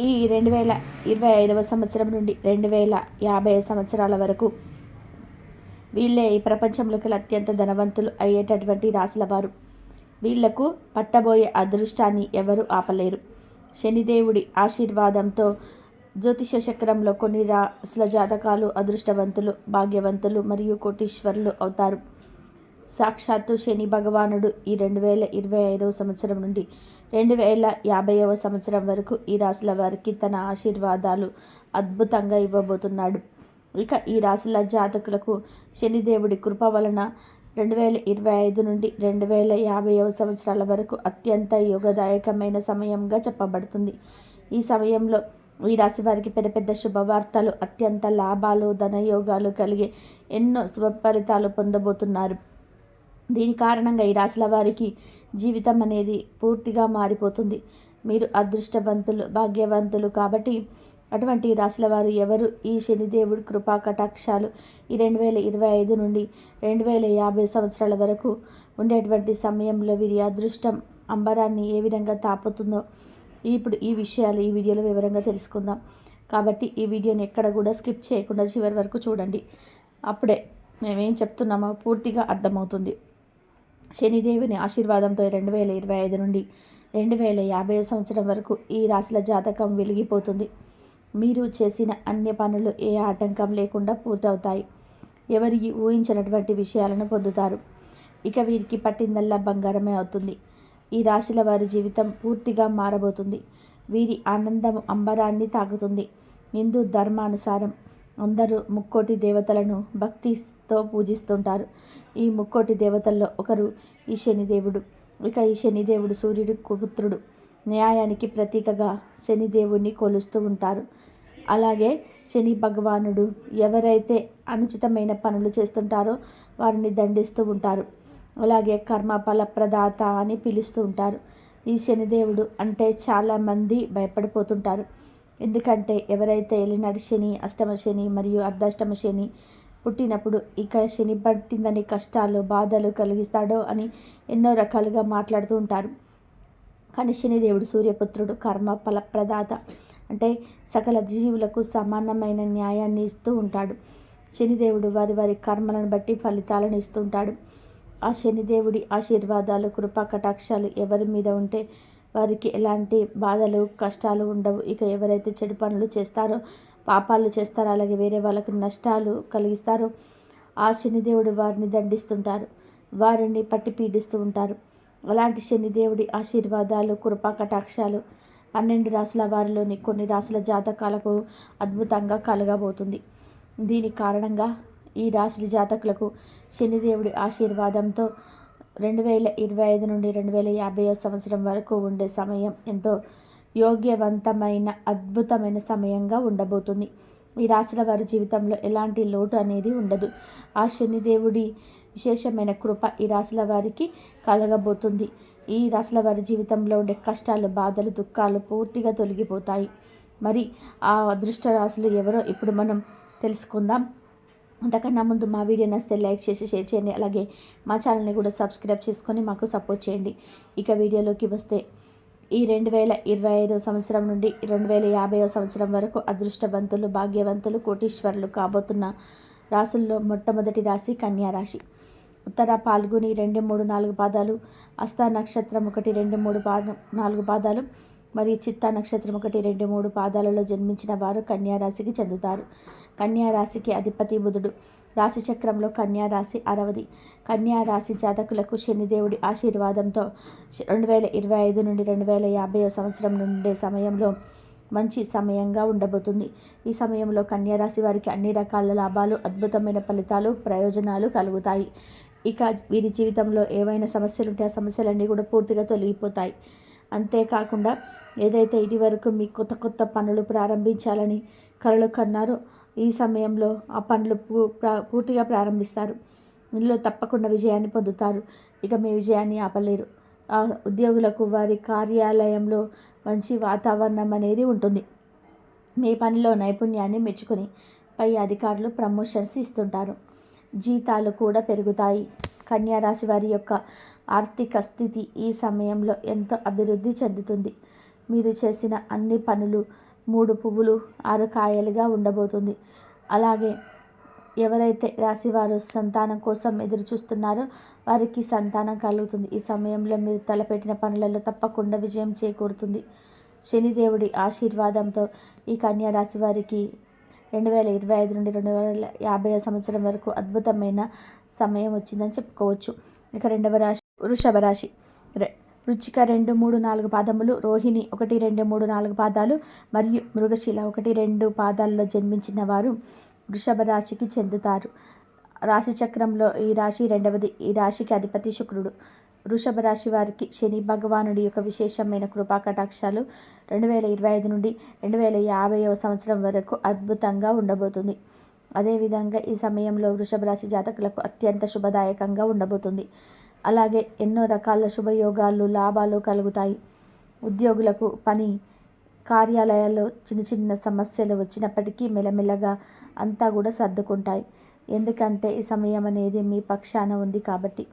ఈ రెండు వేల ఇరవై ఐదవ సంవత్సరం నుండి రెండు వేల యాభై సంవత్సరాల వరకు వీళ్ళే ఈ ప్రపంచంలో కల అత్యంత ధనవంతులు అయ్యేటటువంటి రాసుల వారు వీళ్ళకు పట్టబోయే అదృష్టాన్ని ఎవరు ఆపలేరు. శనిదేవుడి ఆశీర్వాదంతో జ్యోతిష చక్రంలో కొన్ని రాసుల జాతకాలు అదృష్టవంతులు భాగ్యవంతులు మరియు కోటీశ్వరులు అవుతారు. సాక్షాత్తు శని భగవానుడు ఈ రెండు వేల ఇరవై ఐదవ సంవత్సరం నుండి రెండు వేల యాభైవ సంవత్సరం వరకు ఈ రాశుల వారికి తన ఆశీర్వాదాలు అద్భుతంగా ఇవ్వబోతున్నాడు. ఇక ఈ రాశుల జాతకులకు శనిదేవుడి కృప వలన రెండు వేల ఇరవై ఐదు నుండి రెండు వేల యాభైవ సంవత్సరాల వరకు అత్యంత యోగదాయకమైన సమయంగా చెప్పబడుతుంది. ఈ సమయంలో ఈ రాశి వారికి పెద్ద పెద్ద శుభవార్తలు అత్యంత లాభాలు ధనయోగాలు కలిగే ఎన్నో శుభ ఫలితాలు పొందబోతున్నారు. దీని కారణంగా ఈ రాశుల వారికి జీవితం అనేది పూర్తిగా మారిపోతుంది. మీరు అదృష్టవంతులు భాగ్యవంతులు కాబట్టి అటువంటి రాశుల వారు ఎవరు? ఈ శనిదేవుడి కృపా కటాక్షాలు ఈ రెండు వేల ఇరవై ఐదు నుండి రెండు వేల యాభై సంవత్సరాల వరకు ఉండేటువంటి సమయంలో వీరి అదృష్టం అంబరాన్ని ఏ విధంగా తాపుతుందో ఇప్పుడు ఈ విషయాలు ఈ వీడియోలో వివరంగా తెలుసుకుందాం. కాబట్టి ఈ వీడియోని ఎక్కడ కూడా స్కిప్ చేయకుండా చివరి వరకు చూడండి. అప్పుడే మేమేం చెప్తున్నామో పూర్తిగా అర్థమవుతుంది. శనిదేవుని ఆశీర్వాదంతో రెండు వేల ఇరవై ఐదు నుండి రెండు వేల యాభై సంవత్సరం వరకు ఈ రాశుల జాతకం వెలిగిపోతుంది. మీరు చేసిన అన్ని పనులు ఏ ఆటంకం లేకుండా పూర్తవుతాయి. ఎవరికి ఊహించినటువంటి విషయాలను పొందుతారు. ఇక వీరికి పట్టిందల్లా బంగారమే అవుతుంది. ఈ రాశుల వారి జీవితం పూర్తిగా మారబోతుంది. వీరి ఆనందం అంబరాన్ని తాకుతుంది. హిందూ ధర్మానుసారం అందరూ ముక్కోటి దేవతలను భక్తితో పూజిస్తుంటారు. ఈ ముక్కోటి దేవతల్లో ఒకరు ఈ శనిదేవుడు ఇక ఈ శనిదేవుడు సూర్యుడి పుత్రుడు. న్యాయానికి ప్రతీకగా శనిదేవుడిని కొలుస్తూ ఉంటారు. అలాగే శని భగవానుడు ఎవరైతే అనుచితమైన పనులు చేస్తుంటారో వారిని దండిస్తూ ఉంటారు. అలాగే కర్మ ఫలప్రదాత అని పిలుస్తూ ఉంటారు. ఈ శనిదేవుడు అంటే చాలామంది భయపడిపోతుంటారు. ఎందుకంటే ఎవరైతే ఎలినాడు శని అష్టమ శని మరియు అర్ధాష్టమ శని పుట్టినప్పుడు ఇక శని పట్టిందని కష్టాలు బాధలు కలిగిస్తాడో అని ఎన్నో రకాలుగా మాట్లాడుతూ ఉంటారు. కానీ శనిదేవుడు సూర్యపుత్రుడు కర్మ ఫలప్రదాత అంటే సకల జీవులకు సమానమైన న్యాయాన్ని ఇస్తూ ఉంటాడు. శనిదేవుడు వారి వారి కర్మలను బట్టి ఫలితాలను ఇస్తుంటాడు ఆ శనిదేవుడి ఆశీర్వాదాలు కృపా కటాక్షాలు ఎవరి మీద ఉంటే వారికి ఎలాంటి బాధలు కష్టాలు ఉండవు. ఇక ఎవరైతే చెడు పనులు చేస్తారో పాపాలు చేస్తారో అలాగే వేరే వాళ్ళకి నష్టాలు కలిగిస్తారో ఆ శనిదేవుడు వారిని దండిస్తుంటారు. వారిని పట్టి పీడిస్తూ ఉంటారు. అలాంటి శనిదేవుడి ఆశీర్వాదాలు కృపా కటాక్షాలు పన్నెండు రాసుల వారిలోని కొన్ని రాసుల జాతకాలకు అద్భుతంగా కలగబోతుంది. దీని కారణంగా ఈ రాశి జాతకులకు శనిదేవుడి ఆశీర్వాదంతో రెండు వేల ఇరవై ఐదు నుండి రెండు వేల యాభై సంవత్సరం వరకు ఉండే సమయం ఎంతో యోగ్యవంతమైన అద్భుతమైన సమయంగా ఉండబోతుంది. ఈ రాశుల వారి జీవితంలో ఎలాంటి లోటు అనేది ఉండదు. ఆ శనిదేవుడి విశేషమైన కృప ఈ రాశుల వారికి కలగబోతుంది. ఈ రాశుల వారి జీవితంలో ఉండే కష్టాలు బాధలు దుఃఖాలు పూర్తిగా తొలగిపోతాయి. మరి ఆ అదృష్ట రాశులు ఎవరో ఇప్పుడు మనం తెలుసుకుందాం. అంతకన్నా ముందు మా వీడియో నచ్చితే లైక్ చేసి షేర్ చేయండి. అలాగే మా ఛానల్ని కూడా సబ్స్క్రైబ్ చేసుకొని మాకు సపోర్ట్ చేయండి. ఇక వీడియోలోకి వస్తే ఈ రెండు వేల ఇరవై ఐదో సంవత్సరం నుండి రెండు వేల యాభైవ సంవత్సరం వరకు అదృష్టవంతులు భాగ్యవంతులు కోటీశ్వరులు కాబోతున్న రాసుల్లో మొట్టమొదటి రాశి కన్యా రాశి. ఉత్తర పాల్గొని రెండు మూడు నాలుగు పాదాలు అస్తా నక్షత్రం ఒకటి రెండు మూడు పా నాలుగు పాదాలు మరియు చిత్తా నక్షత్రం ఒకటి రెండు మూడు పాదాలలో జన్మించిన వారు కన్యారాశికి చెందుతారు. కన్యారాశికి అధిపతి బుధుడు. రాశి చక్రంలో కన్యారాశి అరవది. కన్యారాశి జాతకులకు శనిదేవుడి ఆశీర్వాదంతో రెండు వేల ఇరవై ఐదు నుండి రెండు వేల యాభై సంవత్సరం నుండే సమయంలో మంచి సమయంగా ఉండబోతుంది. ఈ సమయంలో కన్యారాశి వారికి అన్ని రకాల లాభాలు అద్భుతమైన ఫలితాలు ప్రయోజనాలు కలుగుతాయి. ఇక వీరి జీవితంలో ఏవైనా సమస్యలు ఉంటే ఆ సమస్యలన్నీ కూడా పూర్తిగా తొలగిపోతాయి. అంతేకాకుండా ఏదైతే ఇది వరకు మీ కొత్త కొత్త పనులు ప్రారంభించాలని కలలు కన్నారో ఈ సమయంలో ఆ పనులు పూర్తిగా ప్రారంభిస్తారు. ఇందులో తప్పకుండా విజయాన్ని పొందుతారు. ఇక మీ విజయాన్ని ఆపలేరు. ఆ ఉద్యోగులకు వారి కార్యాలయంలో మంచి వాతావరణం అనేది ఉంటుంది. మీ పనిలో నైపుణ్యాన్ని మెచ్చుకొని పై అధికారులు ప్రమోషన్స్ ఇస్తుంటారు. జీతాలు కూడా పెరుగుతాయి. కన్యారాశి వారి యొక్క ఆర్థిక స్థితి ఈ సమయంలో ఎంతో అభివృద్ధి చెందుతుంది. మీరు చేసిన అన్ని పనులు మూడు పువ్వులు ఆరు కాయలుగా ఉండబోతుంది. అలాగే ఎవరైతే రాశివారు సంతానం కోసం ఎదురు చూస్తున్నారో వారికి సంతానం కలుగుతుంది. ఈ సమయంలో మీరు తలపెట్టిన పనులలో తప్పకుండా విజయం చేకూరుతుంది. శనిదేవుడి ఆశీర్వాదంతో ఈ కన్యా రాశి వారికి రెండు వేల ఇరవై ఐదు నుండి రెండు వేల యాభై సంవత్సరం వరకు అద్భుతమైన సమయం వచ్చిందని చెప్పుకోవచ్చు. ఇక రెండవ రాశి వృషభ రాశి. రుచిక రెండు మూడు నాలుగు పాదములు రోహిణి ఒకటి రెండు మూడు నాలుగు పాదాలు మరియు మృగశిల ఒకటి రెండు పాదాల్లో జన్మించిన వారు వృషభ రాశికి చెందుతారు. రాశి చక్రంలో ఈ రాశి రెండవది. ఈ రాశికి అధిపతి శుక్రుడు. వృషభ రాశి వారికి శని భగవానుడి యొక్క విశేషమైన కృపాకటాక్షాలు రెండు వేల ఇరవై ఐదు నుండి రెండు వేల యాభైవ సంవత్సరం వరకు అద్భుతంగా ఉండబోతుంది. అదేవిధంగా ఈ సమయంలో వృషభ రాశి జాతకులకు అత్యంత శుభదాయకంగా ఉండబోతుంది. అలాగే ఎన్నో రకాల శుభయోగాలు లాభాలు కలుగుతాయి. ఉద్యోగులకు పని కార్యాలయాల్లో చిన్న చిన్న సమస్యలు వచ్చినప్పటికీ మెల్లమెల్లగా అంతా కూడా సర్దుకుంటాయి. ఎందుకంటే ఈ సమయం అనేది మీ పక్షాన ఉంది కాబట్టి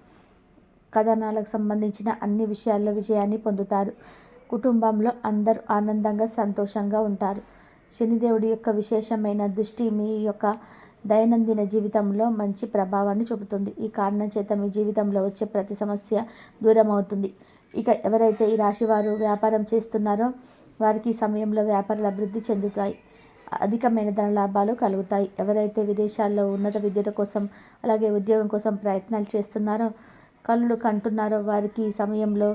కథనాలకు సంబంధించిన అన్ని విషయాల్లో విజయాన్ని పొందుతారు. కుటుంబంలో అందరూ ఆనందంగా సంతోషంగా ఉంటారు. శనిదేవుడి యొక్క విశేషమైన దృష్టి మీ యొక్క దైనందిన జీవితంలో మంచి ప్రభావాన్ని చూపుతుంది. ఈ కారణం చేత మీ జీవితంలో వచ్చే ప్రతి సమస్య దూరం అవుతుంది ఇక ఎవరైతే ఈ రాశివారు వ్యాపారం చేస్తున్నారో వారికి ఈ సమయంలో వ్యాపారాలు అభివృద్ధి చెందుతాయి. అధికమైన ధన లాభాలు కలుగుతాయి. ఎవరైతే విదేశాల్లో ఉన్నత విద్యత కోసం అలాగే ఉద్యోగం కోసం ప్రయత్నాలు చేస్తున్నారో కళ్ళు కంటున్నారో వారికి ఈ సమయంలో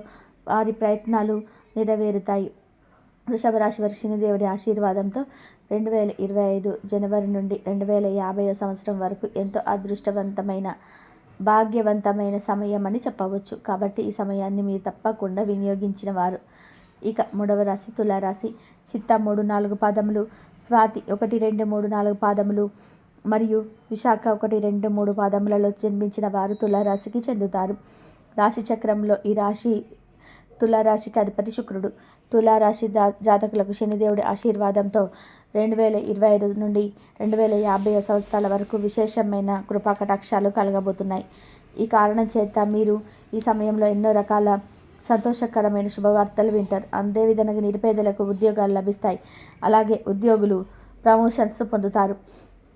వారి ప్రయత్నాలు నెరవేరుతాయి. వృషభ రాశి వారి శనిదేవుడి ఆశీర్వాదంతో రెండు వేల ఇరవై ఐదు జనవరి నుండి రెండు వేల యాభై సంవత్సరం వరకు ఎంతో అదృష్టవంతమైన భాగ్యవంతమైన సమయం అని చెప్పవచ్చు. కాబట్టి ఈ సమయాన్ని మీరు తప్పకుండా వినియోగించిన వారు. ఇక మూడవ రాశి తులారాశి. చిత్త మూడు నాలుగు పాదములు స్వాతి ఒకటి రెండు మూడు నాలుగు పాదములు మరియు విశాఖ ఒకటి రెండు మూడు పాదములలో జన్మించిన వారు తులారాశికి చెందుతారు. రాశి చక్రంలో ఈ రాశి తులారాశికి అధిపతి శుక్రుడు. తులారాశి జాతకులకు శనిదేవుడి ఆశీర్వాదంతో రెండు వేల ఇరవై ఐదు నుండి రెండు వేల యాభై సంవత్సరాల వరకు విశేషమైన కృపాకటాక్షాలు కలగబోతున్నాయి. ఈ కారణం చేత మీరు ఈ సమయంలో ఎన్నో రకాల సంతోషకరమైన శుభవార్తలు వింటారు. అదేవిధంగా నిరుపేదలకు ఉద్యోగాలు లభిస్తాయి. అలాగే ఉద్యోగులు ప్రమోషన్స్ పొందుతారు.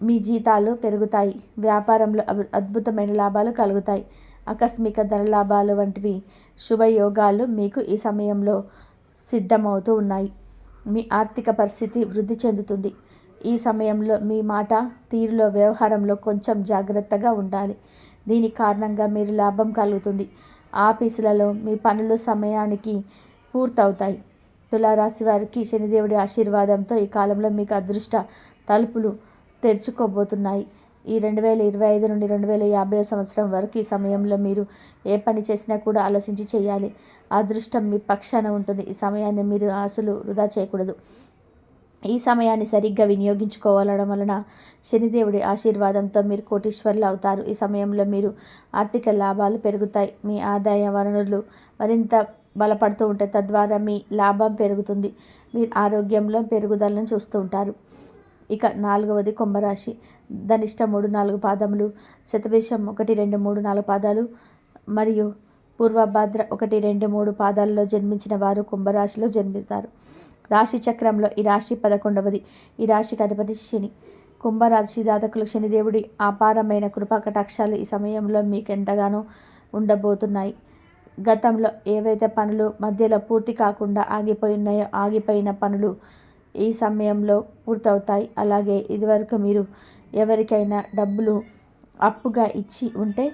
మీ జీతాలు పెరుగుతాయి. వ్యాపారంలో అద్భుతమైన లాభాలు కలుగుతాయి. ఆకస్మిక ధన లాభాలు వంటివి శుభయోగాలు మీకు ఈ సమయంలో సిద్ధమవుతూ ఉన్నాయి. మీ ఆర్థిక పరిస్థితి వృద్ధి చెందుతుంది. ఈ సమయంలో మీ మాట తీరులో వ్యవహారంలో కొంచెం జాగ్రత్తగా ఉండాలి. దీని కారణంగా మీరు లాభం కలుగుతుంది. ఆఫీసులలో మీ పనులు సమయానికి పూర్తవుతాయి. తులారాశి వారికి శనిదేవుడి ఆశీర్వాదంతో ఈ కాలంలో మీకు అదృష్ట తలుపులు తెరుచుకోబోతున్నాయి. ఈ రెండు వేల ఇరవై ఐదు నుండి రెండు వేల యాభై సంవత్సరం వరకు ఈ సమయంలో మీరు ఏ పని చేసినా కూడా ఆలోచించి చేయాలి. అదృష్టం మీ పక్షాన ఉంటుంది. ఈ సమయాన్ని మీరు ఆశలు వృధా చేయకూడదు. ఈ సమయాన్ని సరిగ్గా వినియోగించుకోవాలడం వలన శనిదేవుడి ఆశీర్వాదంతో మీరు కోటీశ్వర్లు అవుతారు. ఈ సమయంలో మీరు ఆర్థిక లాభాలు పెరుగుతాయి. మీ ఆదాయ వనరులు మరింత బలపడుతూ ఉంటాయి తద్వారా మీ లాభం పెరుగుతుంది. మీరు ఆరోగ్యంలో పెరుగుదలను చూస్తూ ఉంటారు. ఇక నాలుగవది కుంభరాశి. ధనిష్ట మూడు నాలుగు పాదములు శతభిషం ఒకటి రెండు మూడు నాలుగు పాదాలు మరియు పూర్వభాద్ర ఒకటి రెండు మూడు పాదాలలో జన్మించిన వారు కుంభరాశిలో జన్మిస్తారు. రాశి చక్రంలో ఈ రాశి పదకొండవది. ఈ రాశికి అధిపతి శని. కుంభరాశి జాతకులు శనిదేవుడి అపారమైన కృపాకటాక్షాలు ఈ సమయంలో మీకు ఎంతగానో ఉండబోతున్నాయి. గతంలో ఏవైతే పనులు మధ్యలో పూర్తి కాకుండా ఆగిపోయి ఉన్నాయో ఆగిపోయిన పనులు ఈ సమయంలో పూర్తవుతాయి. అలాగే ఇదివరకు మీరు ఎవరికైనా డబ్బులు అప్పుగా ఇచ్చి ఉంటే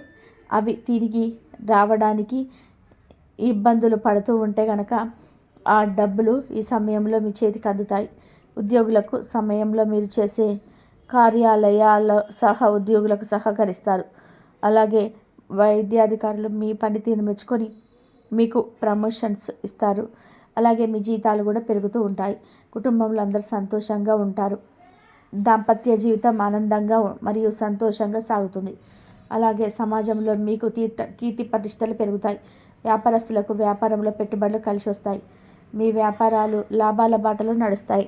అవి తిరిగి రావడానికి ఇబ్బందులు పడుతూ ఉంటే కనుక ఆ డబ్బులు ఈ సమయంలో మీ చేతికి అందుతాయి. ఉద్యోగులకు సమయంలో మీరు చేసే కార్యాలయాల సహా ఉద్యోగులకు సహకరిస్తారు. అలాగే వైద్యాధికారులు మీ పనితీరును మెచ్చుకొని మీకు ప్రమోషన్స్ ఇస్తారు. అలాగే మీ జీతాలు కూడా పెరుగుతూ ఉంటాయి. కుటుంబంలో అందరూ సంతోషంగా ఉంటారు. దాంపత్య జీవితం ఆనందంగా మరియు సంతోషంగా సాగుతుంది. అలాగే సమాజంలో మీకు తీర్థ కీర్తి ప్రతిష్టలు పెరుగుతాయి. వ్యాపారస్తులకు వ్యాపారంలో పెట్టుబడులు కలిసి వస్తాయి. మీ వ్యాపారాలు లాభాల బాటలో నడుస్తాయి.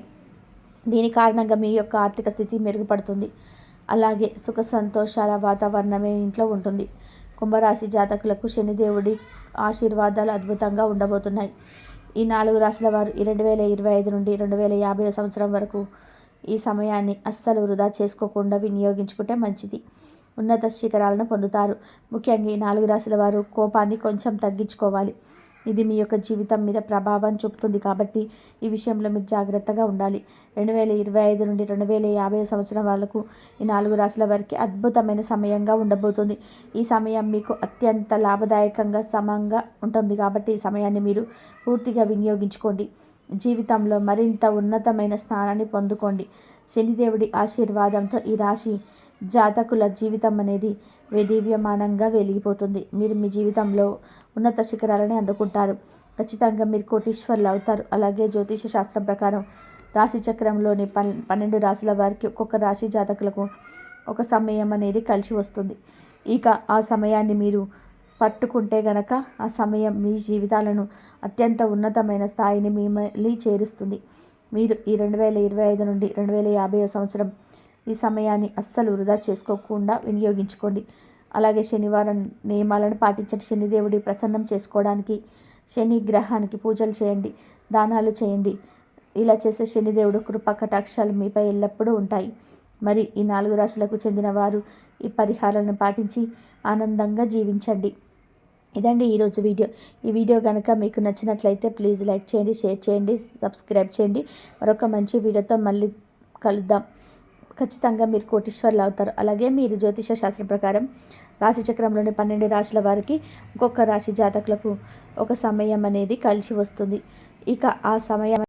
దీని కారణంగా మీ యొక్క ఆర్థిక స్థితి మెరుగుపడుతుంది. అలాగే సుఖ సంతోషాల వాతావరణమే ఇంట్లో ఉంటుంది. కుంభరాశి జాతకులకు శనిదేవుడి ఆశీర్వాదాలు అద్భుతంగా ఉండబోతున్నాయి. ఈ నాలుగు రాశుల వారు ఈ రెండు వేల ఇరవై ఐదు నుండి రెండు వేల యాభై సంవత్సరం వరకు ఈ సమయాన్ని అస్సలు వృధా చేసుకోకుండా వినియోగించుకుంటే మంచిది. ఉన్నత శిఖరాలను పొందుతారు. ముఖ్యంగా ఈ నాలుగు రాశుల వారు కోపాన్ని కొంచెం తగ్గించుకోవాలి. ఇది మీ యొక్క జీవితం మీద ప్రభావం చూపుతుంది కాబట్టి ఈ విషయంలో మీరు జాగ్రత్తగా ఉండాలి. రెండు వేల ఇరవై ఐదు నుండి రెండు వేల యాభై సంవత్సరం వరకు ఈ నాలుగు రాశుల వారికి అద్భుతమైన సమయంగా ఉండబోతుంది. ఈ సమయం మీకు అత్యంత లాభదాయకంగా సమంగా ఉంటుంది కాబట్టి ఈ సమయాన్ని మీరు పూర్తిగా వినియోగించుకోండి. జీవితంలో మరింత ఉన్నతమైన స్థానాన్ని పొందుకోండి. శనిదేవుడి ఆశీర్వాదంతో ఈ రాశి జాతకుల జీవితం అనేది వేదివ్యమానంగా వెలిగిపోతుంది. మీరు మీ జీవితంలో ఉన్నత శిఖరాలని అందుకుంటారు. ఖచ్చితంగా మీరు కోటీశ్వర్లు అవుతారు. అలాగే జ్యోతిష శాస్త్రం ప్రకారం రాశి చక్రంలోని పన్ పన్నెండు రాశుల వారికి ఒక్కొక్క రాశి జాతకులకు ఒక సమయం అనేది కలిసి వస్తుంది. ఇక ఆ సమయాన్ని మీరు పట్టుకుంటే గనక ఆ సమయం మీ జీవితాలను అత్యంత ఉన్నతమైన స్థాయిని మిమ్మల్ని చేరుస్తుంది. మీరు ఈ రెండు వేల ఇరవై ఐదు నుండి రెండు వేల యాభై సంవత్సరం ఈ సమయాన్ని అస్సలు వృధా చేసుకోకుండా వినియోగించుకోండి. అలాగే శనివారం నియమాలను పాటించండి. శనిదేవుడి ప్రసన్నం చేసుకోవడానికి శని గ్రహానికి పూజలు చేయండి దానాలు చేయండి. ఇలా చేసే శనిదేవుడు కృప కటాక్షాలు మీపై ఎల్లప్పుడూ ఉంటాయి. మరి ఈ నాలుగు రాశులకు చెందిన వారు ఈ పరిహారాలను పాటించి ఆనందంగా జీవించండి. ఇదండి ఈరోజు వీడియో. ఈ వీడియో కనుక మీకు నచ్చినట్లయితే ప్లీజ్ లైక్ చేయండి షేర్ చేయండి సబ్స్క్రైబ్ చేయండి. మరొక మంచి వీడియోతో మళ్ళీ కలుద్దాం. ఖచ్చితంగా మీరు కోటీశ్వర్లు అవుతారు. అలాగే మీరు జ్యోతిష శాస్త్రం ప్రకారం రాశిచక్రంలోని పన్నెండు రాశుల వారికి ఒక్కొక్క రాశి జాతకులకు ఒక సమయం అనేది కలిసి వస్తుంది. ఇక ఆ సమయం